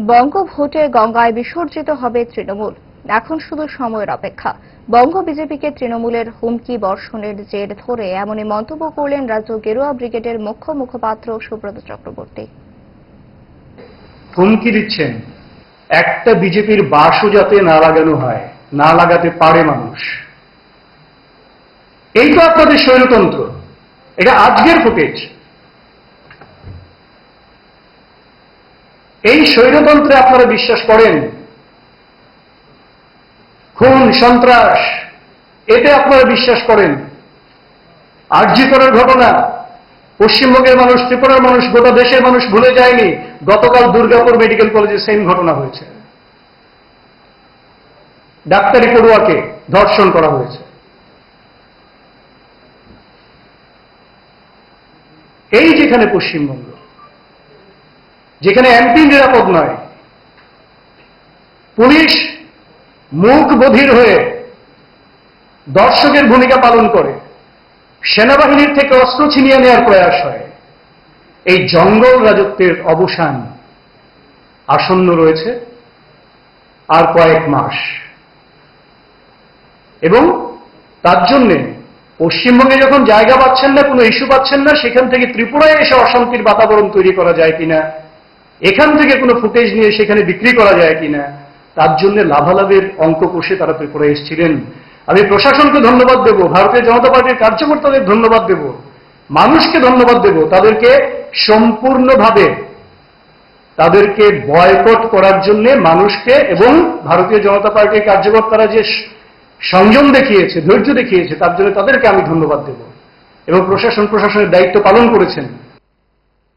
বঙ্গভোটে গঙ্গায় বিসর্জিত হবে তৃণমূল। এখন শুধু সময়ের অপেক্ষা। বঙ্গ বিজেপিকে তৃণমূলের হুমকি বর্ষণের জের ধরে এমনই মন্তব্য করলেন রাজ্য গেরুয়া ব্রিগেডের মুখ্য মুখপাত্র সুব্রত চক্রবর্তী। হুমকি দিচ্ছেন। একটা বিজেপির বাসও যাতে না লাগানো হয়, না লাগাতে পারে মানুষ। এই তো আপনাদের স্বৈরতন্ত্র। এটা আজকের ফুটেজ এই স্বৈরতন্ত্রে আপনারা বিশ্বাস করেন? খুন, সন্ত্রাস, এতে আপনারা বিশ্বাস করেন? আর্জি করার ঘটনা, পশ্চিমবঙ্গের মানুষ, ত্রিপুরার মানুষ, গোটা দেশের মানুষ ভুলে যায়নি, গতকাল দুর্গাপুর মেডিকেল কলেজে সেম ঘটনা হয়েছে। ডাক্তারি পড়ুয়াকে ধর্ষণ করা হয়েছে। এই যেখানে পশ্চিমবঙ্গ যেখানে এমপি নিরাপদ নয়। পুলিশ মুখ বধির হয়ে দর্শকের ভূমিকা পালন করে। সেনাবাহিনীর থেকে অস্ত্র ছিনিয়ে নেওয়ার প্রয়াস হয়। এই জঙ্গল রাজত্বের অবসান আসন্ন রয়েছে আর কয়েক মাস। এবং তার জন্যে পশ্চিমবঙ্গে যখন জায়গা পাচ্ছেন না, কোনো ইস্যু পাচ্ছেন না, সেখান থেকে ত্রিপুরায় এসে অশান্তির বাতাবরণ তৈরি করা যায় কিনা এখান থেকে কোনো ফুটেজ নিয়ে সেখানে বিক্রি করা যায় কিনা, তার জন্য লাভালাভের অঙ্ক কষে তারা ত্রিপুরায় এসেছিলেন। আমি প্রশাসনকে ধন্যবাদ দেব, ভারতীয় জনতা পার্টির কার্যকর্তাদের ধন্যবাদ দেব, মানুষকে ধন্যবাদ দেব, তাদেরকে সম্পূর্ণভাবে, তাদেরকে বয়কট করার জন্য মানুষকে এবং ভারতীয় জনতা পার্টির কার্যকর্তারা যে সংযম দেখিয়েছে, ধৈর্য দেখিয়েছে, তার জন্য তাদেরকে আমি ধন্যবাদ দেব। এবং প্রশাসন প্রশাসনের দায়িত্ব পালন করেছেন।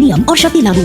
নিয়ম ও শর্তি লাগু